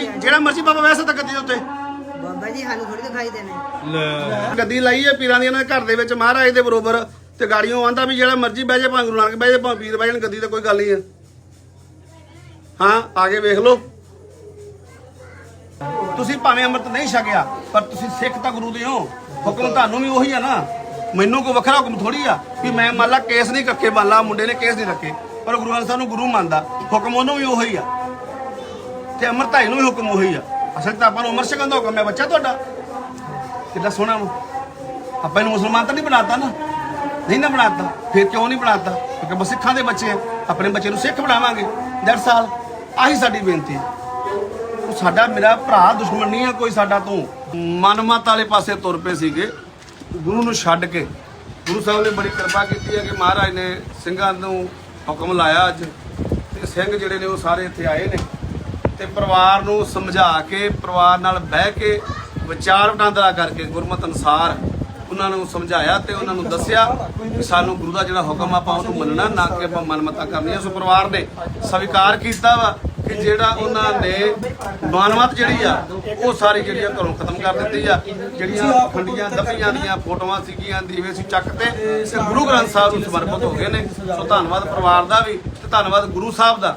ਵੀ ਜਿਹੜਾ ਮਰਜ਼ੀ ਬਾਬਾ ਵੈਸੇ ਤਾਂ ਗੱਦੀ ਦੇ ਉੱਤੇ। ਬਾਬਾ ਜੀ ਸਾਨੂੰ ਥੋੜੀ ਦਿਖਾਈ ਦੇਣੇ ਗੱਦੀ ਲਾਈ ਹੈ ਪੀਰਾਂ ਦੀ ਇਹਨਾਂ ਦੇ ਘਰ ਦੇ ਵਿੱਚ ਮਹਾਰਾਜ ਦੇ ਬਰੋਬਰ ਤੇ ਗਾੜੀਆਂ ਆਂਦਾ ਵੀ ਜਿਹੜਾ ਮਰਜ਼ੀ ਬਹਿ ਜਾ ਭਾਵੇਂ ਗੁਰੂ ਨਾਨਕ ਬਹਿ ਜਾ ਭਾਵੇਂ ਪੀਰ ਬਹਿ ਜਾਣ ਗੱਦੀ ਤੇ ਕੋਈ ਗੱਲ ਨਹੀਂ ਹੈ। ਹਾਂ ਆਗੇ ਵੇਖ ਲਓ। ਤੁਸੀਂ ਭਾਵੇਂ ਅੰਮ੍ਰਿਤ ਨਹੀਂ ਛਕਿਆ ਪਰ ਤੁਸੀਂ ਸਿੱਖ ਤਾਂ ਗੁਰੂ ਦੇ ਹੋ। ਹੁਕਮ ਤੁਹਾਨੂੰ ਵੀ ਉਹੀ ਆ ਨਾ। ਮੈਨੂੰ ਕੋਈ ਵੱਖਰਾ ਹੁਕਮ ਥੋੜੀ ਆ ਵੀ ਮੈਂ ਮੰਨ ਲਾ ਕੇਸ ਨਹੀਂ ਰੱਖੇ ਮੰਨ ਲਾ ਮੁੰਡੇ ਨੇ ਕੇਸ ਨਹੀਂ ਰੱਖੇ ਪਰ ਗੁਰੂ ਗ੍ਰੰਥ ਸਾਹਿਬ ਨੂੰ ਗੁਰੂ ਮੰਨਦਾ। ਹੁਕਮ ਉਹਨੂੰ ਵੀ ਉਹੀ ਆ। ਤੇ ਅਮਰਤਾਈ ਨੂੰ ਵੀ ਹੁਕਮ ਉਹੀ ਆ। ਅਸਲ ਤਾਂ ਆਪਾਂ ਨੂੰ ਅਮਰ ਛਕਣ ਦਾ ਹੁਕਮ ਹੈ ਬੱਚਾ ਤੁਹਾਡਾ। ਕਿੱਦਾਂ ਸੋਹਣਾ ਵਾ। ਆਪਾਂ ਇਹਨੂੰ ਮੁਸਲਮਾਨ ਤਾਂ ਨਹੀਂ ਬਣਾਤਾ ਨਾ। ਨਹੀਂ ਨਾ ਬਣਾਤਾ। ਫਿਰ ਕਿਉਂ ਨਹੀਂ ਬਣਾਤਾ? ਕਿਉਂਕਿ ਆਪਾਂ ਸਿੱਖਾਂ ਦੇ ਬੱਚੇ ਆ। ਆਪਣੇ ਬੱਚੇ ਨੂੰ ਸਿੱਖ ਬਣਾਵਾਂਗੇ। ਦੈਟਸ ਆਲ ਆਹੀ ਸਾਡੀ ਬੇਨਤੀ ਹੈ ਉਹ ਸਾਡਾ ਮੇਰਾ ਭਰਾ ਦੁਸ਼ਮਣ ਨਹੀਂ ਹੈ ਕੋਈ ਸਾਡਾ ਤੋਂ। ਮਨਮਤ ਵਾਲੇ ਪਾਸੇ ਤੁਰ ਪਏ ਸੀਗੇ। ਗੁਰੂ ਨੂੰ ਛੱਡ ਕੇ। ਗੁਰੂ ਸਾਹਿਬ ਨੇ ਬੜੀ ਕਿਰਪਾ ਕੀਤੀ ਹੈ ਕਿ ਮਹਾਰਾਜ ਨੇ ਸਿੰਘਾਂ ਨੂੰ ਹੁਕਮ ਲਾਇਆ ਅੱਜ। ਤੇ ਸਿੰਘ ਜਿਹੜੇ ਨੇ ਉਹ ਸਾਰੇ ਇੱਥੇ ਆਏ ਨੇ। ਤੇ ਪਰਿਵਾਰ ਨੂੰ ਸਮਝਾ ਕੇ, ਪਰਿਵਾਰ ਨਾਲ ਬਹਿ ਕੇ ਵਿਚਾਰ ਵਟਾਂਦਰਾ ਕਰਕੇ ਗੁਰਮਤ ਅਨਸਾਰ ਉਹਨਾਂ ਨੂੰ ਸਮਝਾਇਆ ਤੇ ਉਹਨਾਂ ਨੂੰ ਦੱਸਿਆ ਕਿ ਸਾਨੂੰ ਗੁਰੂ ਦਾ ਜਿਹੜਾ ਹੁਕਮ ਆਪਾਂ ਉਹਨੂੰ ਮੰਨਣਾ, ਨਾ ਕਿ ਆਪਾਂ ਮਨਮਤਾ ਕਰਨੀਆਂ ਸੋ ਪਰਿਵਾਰ ਨੇ ਸਵੀਕਾਰ ਕੀਤਾ ਵਾ ਕਿ ਜਿਹੜਾ ਉਹਨਾਂ ਨੇ ਮਾਨਵਤ ਜਿਹੜੀ ਆ, ਉਹ ਸਾਰੀ ਜਿਹੜੀ ਆ ਘਰੋਂ ਖਤਮ ਕਰ ਦਿੱਤੀ ਆ। ਜਿਹੜੀਆਂ ਖੰਡੀਆਂ ਦੱਬੀਆਂ ਦੀਆਂ ਫੋਟੋਆਂ ਸੀਗੀਆਂ, ਦੀਵੇ ਸੀ ਚੱਕ ਤੇ ਗੁਰੂ ਗ੍ਰੰਥ ਸਾਹਿਬ ਨੂੰ ਸਮਰਪਿਤ ਹੋ ਗਏ ਨੇ। ਸੋ ਧੰਨਵਾਦ ਪਰਿਵਾਰ ਦਾ ਵੀ ਤੇ ਧੰਨਵਾਦ ਗੁਰੂ ਸਾਹਿਬ ਦਾ।